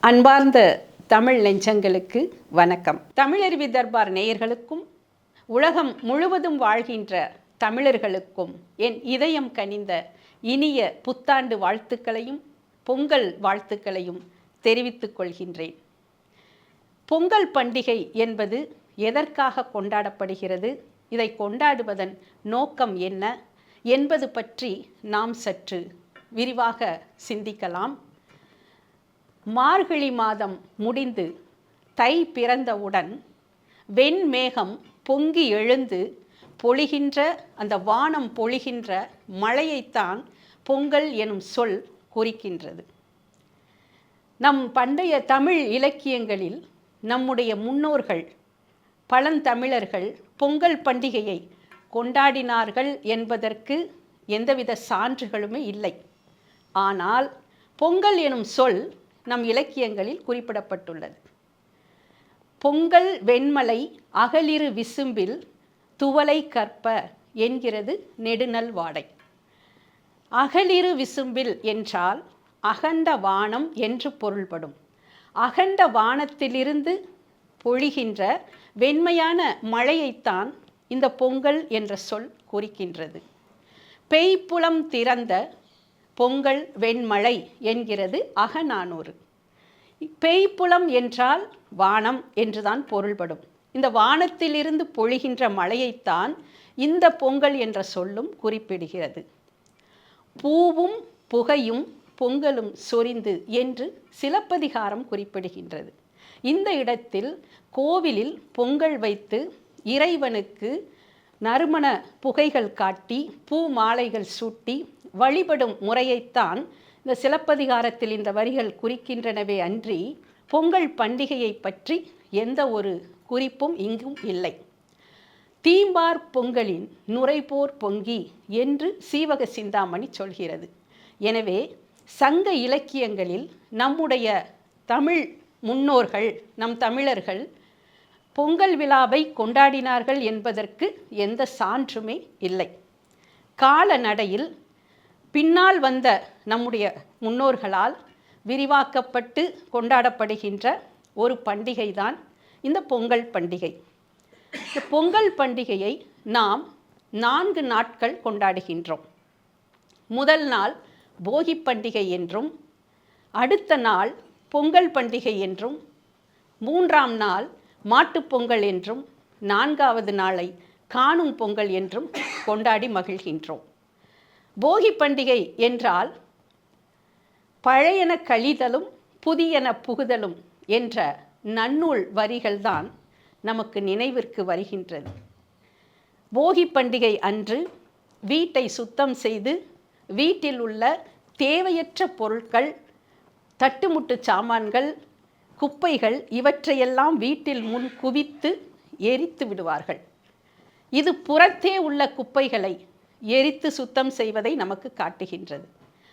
அன்பார்ந்த தமிழ் நெஞ்சங்களுக்கு வணக்கம். தமிழருவி தர்பார் நேயர்களுக்கும் உலகம் முழுவதும் வாழ்கின்ற தமிழர்களுக்கும் என் இதயம் கனிந்த இனிய புத்தாண்டு வாழ்த்துக்களையும் பொங்கல் வாழ்த்துக்களையும் தெரிவித்துக் கொள்கின்றேன். பொங்கல் பண்டிகை என்பது எதற்காக கொண்டாடப்படுகிறது இதை கொண்டாடுவதன் நோக்கம் என்ன என்பது பற்றி நாம் சற்று விரிவாக சிந்திக்கலாம். மார்கழி மாதம் முடிந்து தை பிறந்தவுடன் வெண்மேகம் பொங்கி எழுந்து பொழிகின்ற அந்த வானம் பொழிகின்ற மழையைத்தான் பொங்கல் எனும் சொல் குறிக்கின்றது. நம் பண்டைய தமிழ் இலக்கியங்களில் நம்முடைய முன்னோர்கள் பழந்தமிழர்கள் பொங்கல் பண்டிகையை கொண்டாடினார்கள் என்பதற்கு எந்தவித சான்றுகளுமே இல்லை. ஆனால் பொங்கல் எனும் சொல் நம் இலக்கியங்களில் குறிப்பிடப்பட்டுள்ளது. பொங்கல் வெண்மலை அகலிரு விசும்பில் துவலை கற்ப என்கிறது நெடுநல் வாடை. அகலிரு விசும்பில் என்றால் அகண்ட வானம் என்று பொருள்படும். அகண்ட வானத்திலிருந்து பொழிகின்ற வெண்மையான மழையைத்தான் இந்த பொங்கல் என்ற சொல் குறிக்கின்றது. பெய்ப்புலம் திறந்த பொங்கல் வெண்மழை என்கிறது அகநானூறு. பேய்ப்புலம் என்றால் வானம் என்றுதான் பொருள்படும். இந்த வானத்திலிருந்து பொழிகின்ற மழையைத்தான் இந்த பொங்கல் என்ற சொல்லும் குறிப்பிடுகிறது. பூவும் புகையும் பொங்கலும் சொரிந்து என்று சிலப்பதிகாரம் குறிப்பிடுகின்றது. இந்த இடத்தில் கோவிலில் பொங்கல் வைத்து இறைவனுக்கு நறுமண புகைகள் காட்டி பூ மாலைகள் சூட்டி வழிபடும் முறையைத்தான் இந்த சிலப்பதிகாரத்தில் இந்த வரிகள் குறிக்கின்றனவே அன்றி பொங்கல் பண்டிகையை பற்றி எந்த ஒரு குறிப்பும் இங்கும் இல்லை. தீம்பார் பொங்கலின் நுரைபோர் பொங்கி என்று சீவக சிந்தாமணி சொல்கிறது. எனவே சங்க இலக்கியங்களில் நம்முடைய தமிழ் முன்னோர்கள் நம் தமிழர்கள் பொங்கல் விழாவை கொண்டாடினார்கள் என்பதற்கு எந்த சான்றுமே இல்லை. காலநடையில் பின்னால் வந்த நம்முடைய முன்னோர்களால் விரிவாக்கப்பட்டு கொண்டாடப்படுகின்ற ஒரு பண்டிகை தான் இந்த பொங்கல் பண்டிகை. இந்த பொங்கல் பண்டிகையை நாம் நான்கு நாட்கள் கொண்டாடுகின்றோம். முதல் நாள் போகி பண்டிகை என்றும் அடுத்த நாள் பொங்கல் பண்டிகை என்றும் மூன்றாம் நாள் மாட்டுப்பொங்கல் என்றும் நான்காவது நாளை காணும் பொங்கல் என்றும் கொண்டாடி மகிழ்கின்றோம். போகி பண்டிகை என்றால் பழையன கழிதலும் புதியன புகுதலும் என்ற நன்னூல் வரிகள்தான் நமக்கு நினைவிற்கு வருகின்றது. போகி பண்டிகை அன்று வீட்டை சுத்தம் செய்து வீட்டில் உள்ள தேவையற்ற பொருட்கள் தட்டுமுட்டு சாமான்கள் குப்பைகள் இவற்றையெல்லாம் வீட்டில் முன் குவித்து எரித்து விடுவார்கள். இது புறத்தே உள்ள குப்பைகளை எரித்து சுத்தம் செய்வதை நமக்கு காட்டுகின்றது.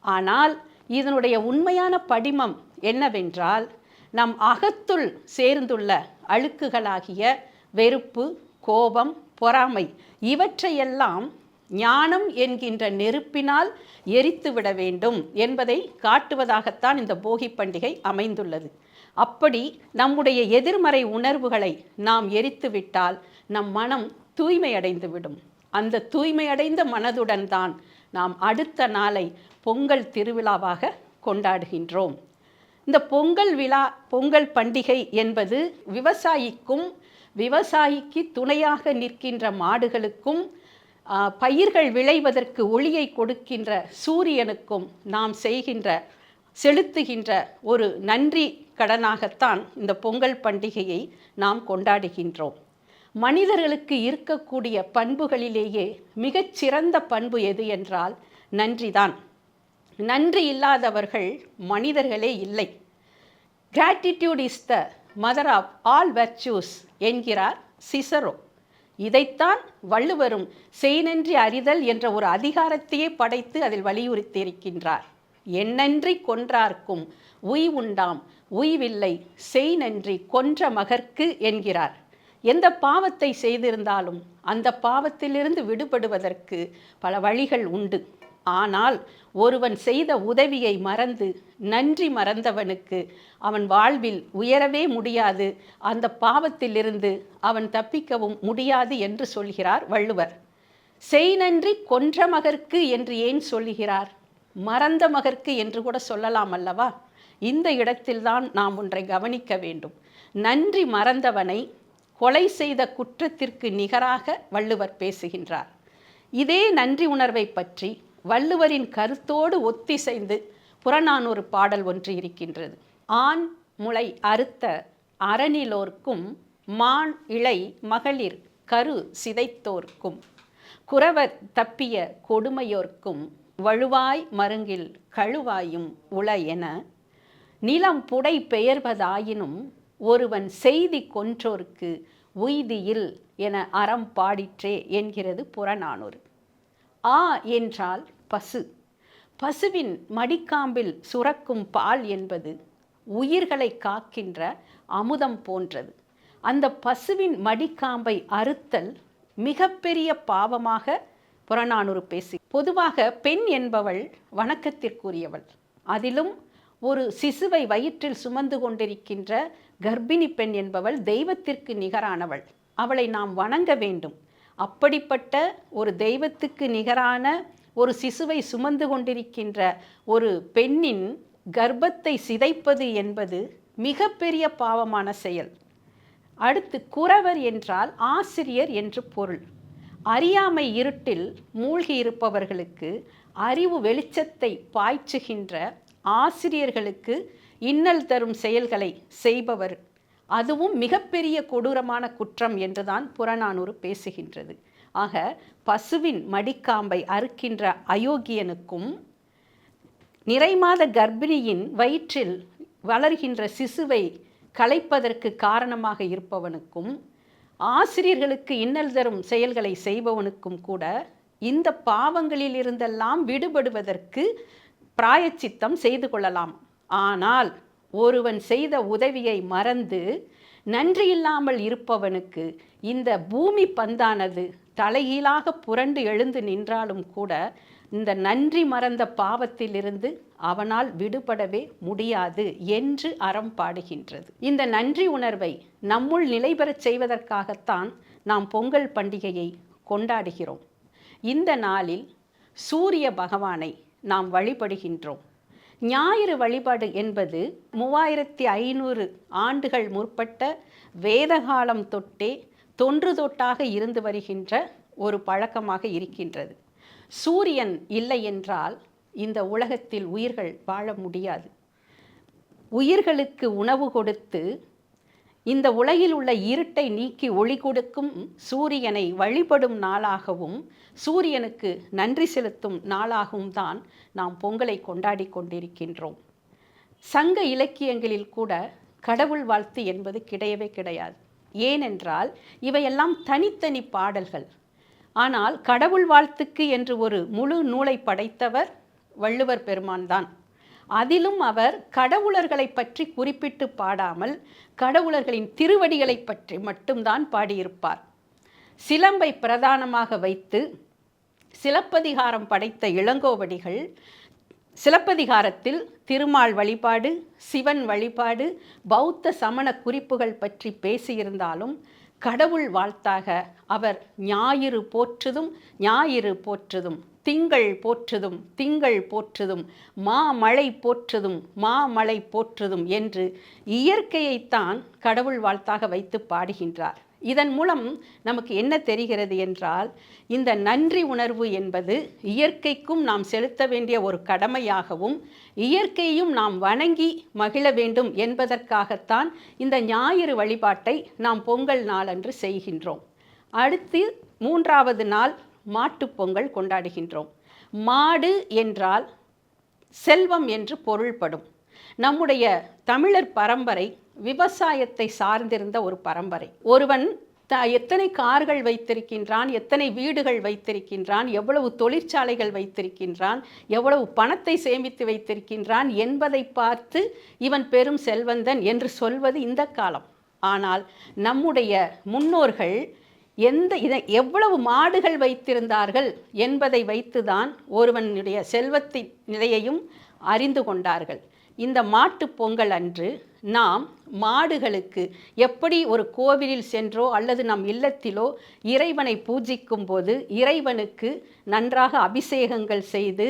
ஆனால் இதனுடைய உண்மையான படிமம் என்னவென்றால் நம் அகத்துள் சேர்ந்துள்ள அழுக்குகளாகிய வெறுப்பு கோபம் பொறாமை இவற்றையெல்லாம் ஞானம் என்கின்ற நெருப்பினால் எரித்துவிட வேண்டும் என்பதை காட்டுவதாகத்தான் இந்த போகி பண்டிகை அமைந்துள்ளது. அப்படி நம்முடைய எதிர்மறை உணர்வுகளை நாம் எரித்துவிட்டால் நம் மனம் தூய்மையடைந்துவிடும் அந்த தூய்மையடைந்த மனதுடன் தான் நாம் அடுத்த நாளை பொங்கல் திருவிழாவாக கொண்டாடுகின்றோம். இந்த பொங்கல் விழா பொங்கல் பண்டிகை என்பது விவசாயிக்கும் விவசாயிக்கு துணையாக நிற்கின்ற மாடுகளுக்கும் பயிர்கள் விளைவதற்கு ஒளியை கொடுக்கின்ற சூரியனுக்கும் நாம் செய்கின்ற செலுத்துகின்ற ஒரு நன்றி கடனாகத்தான் இந்த பொங்கல் பண்டிகையை நாம் கொண்டாடுகின்றோம். மனிதர்களுக்கு இருக்கக்கூடிய பண்புகளிலேயே மிகச்சிறந்த பண்பு எது என்றால் நன்றிதான். நன்றி இல்லாதவர்கள் மனிதர்களே இல்லை. Gratitude is the mother of all virtues என்கிறார் சிசரோ. இதைத்தான் வள்ளுவரும் செய்நன்றி அறிதல் என்ற ஒரு அதிகாரத்தையே படைத்து அதில் வலியுறுத்தியிருக்கின்றார். எண்ணன்றி கொன்றார்க்கும் உய் உண்டாம் உய்வில்லை செய் நன்றி கொன்ற மகர்க்கு என்கிறார். எந்த பாவத்தை செய்திருந்தாலும் அந்த பாவத்திலிருந்து விடுபடுவதற்கு பல வழிகள் உண்டு. ஆனால் ஒருவன் செய்த உதவியை மறந்து நன்றி மறந்தவனுக்கு அவன் வாழ்வில் உயரவே முடியாது. அந்த பாவத்திலிருந்து அவன் தப்பிக்கவும் முடியாது என்று சொல்கிறார் வள்ளுவர். செய் நன்றி கொன்ற மகர்க்கு என்று ஏன் சொல்லுகிறார் மறந்த மகர்க்கு என்று கூட சொல்லலாம் அல்லவா? இந்த இடத்தில்தான் நாம் ஒன்றை கவனிக்க வேண்டும். நன்றி மறந்தவனை கொலை செய்த குற்றத்திற்கு நிகராக வள்ளுவர் பேசுகின்றார். இதே நன்றி உணர்வை பற்றி வள்ளுவரின் கருத்தோடு ஒத்திசைந்து புறநானூறு பாடல் ஒன்று இருக்கின்றது. ஆண் முளை அறுத்த அறநிலோர்க்கும் மான் இளை மகளிர் கரு சிதைத்தோர்க்கும் குறவர் தப்பிய கொடுமையோர்க்கும் வழுவாய் மருங்கில் கழுவாயும் உள என நிலம் புடை பெயர்வதாயினும் ஒருவன் செய்தி கொன்றோர்க்கு உய்தியில் என அறம் பாடிற்றே என்கிறது புறநானூறு. ஆ என்றால் பசு. பசுவின் மடிக்காம்பில் சுரக்கும் பால் என்பது உயிர்களை காக்கின்ற அமுதம் போன்றது. அந்த பசுவின் மடிக்காம்பை அறுத்தல் மிகப்பெரிய பாவமாக புறநானூறு பேசி. பொதுவாக பெண் என்பவள் வணக்கத்திற்குரியவள். அதிலும் ஒரு சிசுவை வயிற்றில் சுமந்து கொண்டிருக்கின்ற கர்ப்பிணி பெண் என்பவள் தெய்வத்திற்கு நிகரானவள். அவளை நாம் வணங்க வேண்டும். அப்படிப்பட்ட ஒரு தெய்வத்துக்கு நிகரான ஒரு சிசுவை சுமந்து கொண்டிருக்கின்ற ஒரு பெண்ணின் கர்ப்பத்தை சிதைப்பது என்பது மிகப்பெரிய பாவமான செயல். அடுத்து குறவர் என்றால் ஆசிரியர் என்று பொருள். அறியாமை இருட்டில் மூழ்கி இருப்பவர்களுக்கு அறிவு வெளிச்சத்தை பாய்ச்சுகின்ற ஆசிரியர்களுக்கு இன்னல் தரும் செயல்களை செய்பவர். அதுவும் மிகப்பெரிய கொடூரமான குற்றம் என்றுதான் புறநானூறு பேசுகின்றது. ஆக பசுவின் மடிக்காம்பை அறுக்கின்ற அயோக்கியனுக்கும் நிறைமாத கர்ப்பிணியின் வயிற்றில் வளர்கின்ற சிசுவை கலைப்பதற்கு காரணமாக இருப்பவனுக்கும் ஆசிரியர்களுக்கு இன்னல் தரும் செயல்களை செய்பவனுக்கும் கூட இந்த பாவங்களில் இருந்தெல்லாம் விடுபடுவதற்கு பிராயச்சித்தம் செய்து கொள்ளலாம். ஆனால் ஒருவன் செய்த உதவியை மறந்து நன்றியில்லாமல் இருப்பவனுக்கு இந்த பூமி பந்தானது தலைகீழாக புரண்டு எழுந்து நின்றாலும் கூட இந்த நன்றி மறந்த பாவத்திலிருந்து அவனால் விடுபடவே முடியாது என்று அறம் பாடுகின்றது. இந்த நன்றி உணர்வை நம்முள் நிலைபெறச் செய்வதற்காகத்தான் நாம் பொங்கல் பண்டிகையை கொண்டாடுகிறோம். இந்த நாளில் சூரிய பகவானை நாம் வழிபடுகின்றோம். ஞாயிறு வழிபாடு என்பது மூவாயிரத்தி ஐநூறு ஆண்டுகள் முற்பட்ட வேதகாலம் தொட்டே தொன்று தொட்டாக இருந்து வருகின்ற ஒரு பழக்கமாக இருக்கின்றது. சூரியன் இல்லை என்றால் இந்த உலகத்தில் உயிர்கள் வாழ முடியாது. உயிர்களுக்கு உணவு கொடுத்து இந்த உலகில் உள்ள இருட்டை நீக்கி ஒளி கொடுக்கும் சூரியனை வழிபடும் நாளாகவும் சூரியனுக்கு நன்றி செலுத்தும் நாளாகவும் தான் நாம் பொங்கலை கொண்டாடி கொண்டிருக்கின்றோம். சங்க இலக்கியங்களில் கூட கடவுள் வாழ்த்து என்பது கிடையவே கிடையாது. ஏனென்றால் இவையெல்லாம் தனித்தனி பாடல்கள். ஆனால் கடவுள் வாழ்த்துக்கு என்று ஒரு முழு நூலை படைத்தவர் வள்ளுவர் பெருமான் தான். அதிலும் அவர் கடவுளர்களை பற்றி குறிப்பிட்டு பாடாமல் கடவுளர்களின் திருவடிகளை பற்றி மட்டும்தான் பாடியிருப்பார். சிலம்பை பிரதானமாக வைத்து சிலப்பதிகாரம் படைத்த இளங்கோவடிகள் சிலப்பதிகாரத்தில் திருமால் வழிபாடு சிவன் வழிபாடு பௌத்த சமண குறிப்புகள் பற்றி பேசியிருந்தாலும் கடவுள் வாழ்த்தாக அவர் ஞாயிறு போற்றுதும் ஞாயிறு போற்றுதும். திங்கள் போற்றுதும் திங்கள் போற்றுதும் மாமழை போற்றுதும் மாமழை போற்றுதும் என்று இயற்கையைத்தான் கடவுள் வாழ்த்தாக வைத்து பாடுகின்றார். இதன் மூலம் நமக்கு என்ன தெரிகிறது என்றால் இந்த நன்றி உணர்வு என்பது இயற்கைக்கும் நாம் செலுத்த வேண்டிய ஒரு கடமையாகவும் இயற்கையும் நாம் வணங்கி மகிழ வேண்டும் என்பதற்காகத்தான் இந்த ஞாயிறு வழிபாட்டை நாம் பொங்கல் நாளன்று செய்கின்றோம். அடுத்து மூன்றாவது நாள் மாட்டுப் பொங்கல் கொண்டாடுகின்றோம். மாடு என்றால் செல்வம் என்று பொருள்படும். நம்முடைய தமிழர் பரம்பரை விவசாயத்தை சார்ந்திருந்த ஒரு பரம்பரை. ஒருவன் த எத்தனை கார்கள் வைத்திருக்கின்றான் எத்தனை வீடுகள் வைத்திருக்கின்றான் எவ்வளவு தொழிற்சாலைகள் வைத்திருக்கின்றான் எவ்வளவு பணத்தை சேமித்து வைத்திருக்கின்றான் என்பதை பார்த்து இவன் பெரும் செல்வந்தன் என்று சொல்வது இந்த காலம். ஆனால் நம்முடைய முன்னோர்கள் எந்த இதை எவ்வளவு மாடுகள் வைத்திருந்தார்கள் என்பதை வைத்துதான் ஒருவனுடைய செல்வத்தின் நிலையையும் அறிந்து கொண்டார்கள். இந்த மாட்டுப் பொங்கல் அன்று நாம் மாடுகளுக்கு எப்படி ஒரு கோவிலில் சென்றோ அல்லது நம் இல்லத்திலோ இறைவனை பூஜிக்கும் போது இறைவனுக்கு நன்றாக அபிஷேகங்கள் செய்து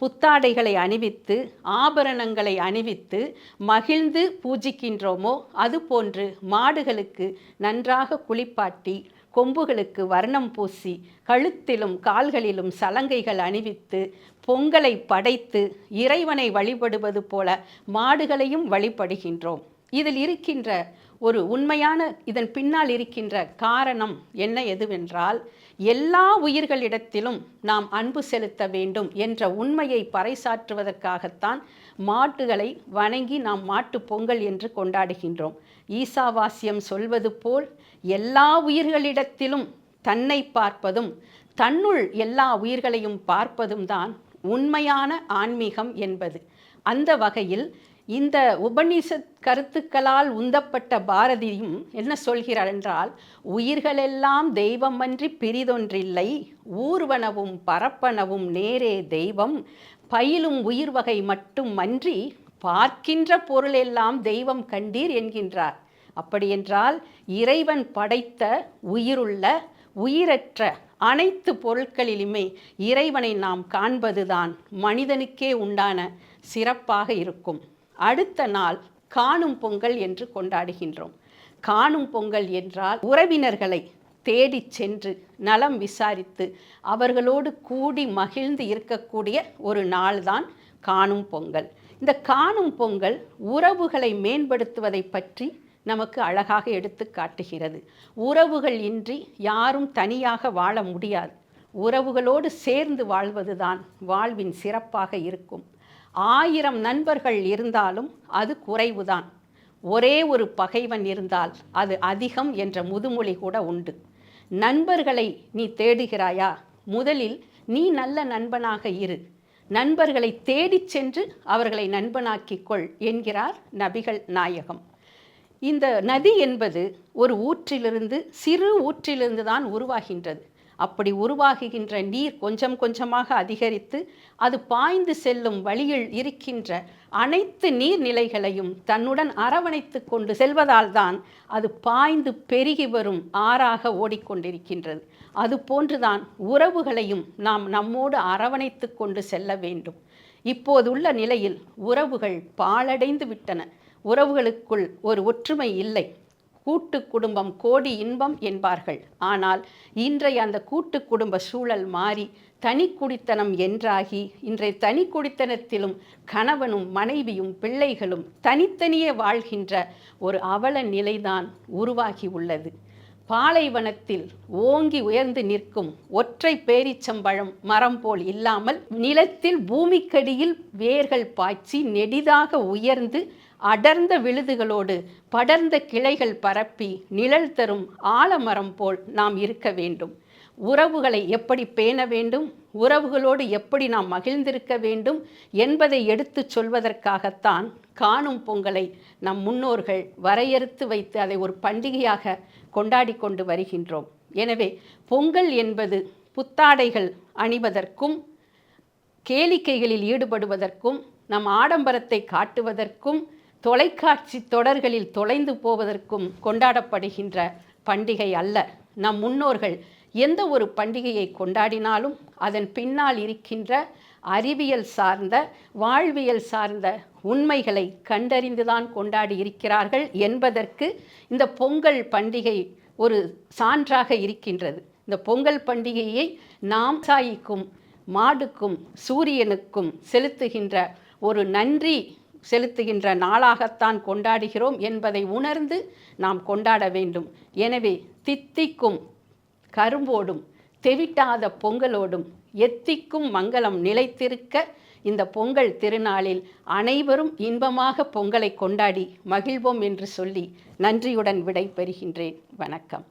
புத்தாடைகளை அணிவித்து ஆபரணங்களை அணிவித்து மகிழ்ந்து பூஜிக்கின்றோமோ அதுபோன்று மாடுகளுக்கு நன்றாக குளிப்பாட்டி கொம்புகளுக்கு வர்ணம் பூசி கழுத்திலும் கால்களிலும் சலங்கைகள் அணிவித்து பொங்கலை படைத்து இறைவனை வழிபடுவது போல மாடுகளையும் வழிபடுகின்றோம். இதில் இருக்கின்ற ஒரு உண்மையான இதன் பின்னால் இருக்கின்ற காரணம் என்ன எதுவென்றால் எல்லா உயிர்களிடத்திலும் நாம் அன்பு செலுத்த வேண்டும் என்ற உண்மையை பறைசாற்றுவதற்காகத்தான் மாட்டுகளை வணங்கி நாம் மாட்டு பொங்கல் என்று கொண்டாடுகின்றோம். ஈசாவாசியம் சொல்வது போல் எல்லா உயிர்களிடத்திலும் தன்னை பார்ப்பதும் தன்னுள் எல்லா உயிர்களையும் பார்ப்பதும் தான் உண்மையான ஆன்மீகம் என்பது. அந்த வகையில் இந்த உபநிஷத் கருத்துக்களால் உந்தப்பட்ட பாரதியும் என்ன சொல்கிறார் என்றால் உயிர்களெல்லாம் தெய்வமன்றி பிரிதொன்றில்லை ஊர்வனவும் பரப்பனவும் நேரே தெய்வம் பயிலும் உயிர் வகை மட்டும் அன்றி பார்க்கின்ற பொருளெல்லாம் தெய்வம் கண்டீர் என்கின்றார். அப்படியென்றால் இறைவன் படைத்த உயிருள்ள உயிரற்ற அனைத்து பொருட்களிலுமே இறைவனை நாம் காண்பதுதான் மனிதனுக்கே உண்டான சிறப்பாக இருக்கும். அடுத்த நாள் காணும் பொங்கல் என்று கொண்டாடுகின்றோம். காணும் பொங்கல் என்றால் உறவினர்களை தேடிச் சென்று நலம் விசாரித்து அவர்களோடு கூடி மகிழ்ந்து இருக்கக்கூடிய ஒரு நாள்தான் காணும் பொங்கல். இந்த காணும் பொங்கல் உறவுகளை மேம்படுத்துவதை பற்றி நமக்கு அழகாக எடுத்து காட்டுகிறது. உறவுகள் இன்றி யாரும் தனியாக வாழ முடியாது. உறவுகளோடு சேர்ந்து வாழ்வதுதான் வாழ்வின் சிறப்பாக இருக்கும். ஆயிரம் நண்பர்கள் இருந்தாலும் அது குறைவுதான். ஒரே ஒரு பகைவன் இருந்தால் அது அதிகம் என்ற முதுமொழி கூட உண்டு. நண்பர்களை நீ தேடுகிறாயா? முதலில் நீ நல்ல நண்பனாக இரு. நண்பர்களை தேடிச் சென்று அவர்களை நண்பனாக்கிக் கொள் என்கிறார் நபிகள் நாயகம். இந்த நதி என்பது ஒரு ஊற்றிலிருந்து சிறு ஊற்றிலிருந்து தான் உருவாகின்றது. அப்படி உருவாகுகின்ற நீர் கொஞ்சம் கொஞ்சமாக அதிகரித்து அது பாய்ந்து செல்லும் வழியில் இருக்கின்ற அனைத்து நீர்நிலைகளையும் தன்னுடன் அரவணைத்து கொண்டு செல்வதால் தான் அது பாய்ந்து பெருகி வரும் ஆறாக ஓடிக்கொண்டிருக்கின்றது. அது போன்றுதான் உறவுகளையும் நாம் நம்மோடு அரவணைத்து கொண்டு செல்ல வேண்டும். இப்போதுள்ள நிலையில் உறவுகள் பாழடைந்து விட்டன. உறவுகளுக்குள் ஒரு ஒற்றுமை இல்லை. கூட்டு குடும்பம் கோடி இன்பம் என்பார்கள். ஆனால் இன்றைய அந்த கூட்டு குடும்ப சூழல் மாறி தனி குடித்தனம் என்றாகி இன்றைய தனி குடித்தனத்திலும் கணவனும் மனைவியும் பிள்ளைகளும் தனித்தனியே வாழ்கின்ற ஒரு அவல நிலைதான் உருவாகி உள்ளது. பாலைவனத்தில் ஓங்கி உயர்ந்து நிற்கும் ஒற்றை பேரிச்சம்பழம் மரம் போல் இல்லாமல் நிலத்தில் பூமிக்கடியில் வேர்கள் பாய்ச்சி நெடிதாக உயர்ந்து அடர்ந்த விழுதுகளோடு படர்ந்த கிளைகள் பரப்பி நிழல் தரும் ஆலமரம் போல் நாம் இருக்க வேண்டும். உறவுகளை எப்படி பேண வேண்டும்? உறவுகளோடு எப்படி நாம் மகிழ்ந்திருக்க வேண்டும்? என்பதை எடுத்துச் சொல்வதற்காகத்தான் காணும் பொங்கலை நம் முன்னோர்கள் வரையறுத்து வைத்து அதை ஒரு பண்டிகையாக கொண்டாடி கொண்டு வருகின்றோம். எனவே பொங்கல் என்பது புத்தாடைகள் அணிவதற்கும் கேளிக்கைகளில் ஈடுபடுவதற்கும் நம் ஆடம்பரத்தை காட்டுவதற்கும் தொலைக்காட்சி தொடர்களில் தொலைந்து போவதற்கும் கொண்டாடப்படுகின்ற பண்டிகை அல்ல. நம் முன்னோர்கள் எந்த ஒரு பண்டிகையை கொண்டாடினாலும் அதன் பின்னால் இருக்கின்ற அறிவியல் சார்ந்த வாழ்வியல் சார்ந்த உண்மைகளை கண்டறிந்துதான் கொண்டாடி இருக்கிறார்கள் என்பதற்கு இந்த பொங்கல் பண்டிகை ஒரு சான்றாக இருக்கின்றது. இந்த பொங்கல் பண்டிகையை நாம் சாயிக்கும் மாடுக்கும் சூரியனுக்கும் செலுத்துகின்ற ஒரு நன்றி செலுத்துகின்ற நாளாகத்தான் கொண்டாடுகிறோம் என்பதை உணர்ந்து நாம் கொண்டாட வேண்டும். எனவே தித்திக்கும் கரும்போடும் தெவிட்டாத பொங்கலோடும் எத்திக்கும் மங்களம் நிலைத்திருக்க இந்த பொங்கல் திருநாளில் அனைவரும் இன்பமாக பொங்கலை கொண்டாடி மகிழ்வோம் என்று சொல்லி நன்றியுடன் விடை பெறுகின்றேன் வணக்கம்.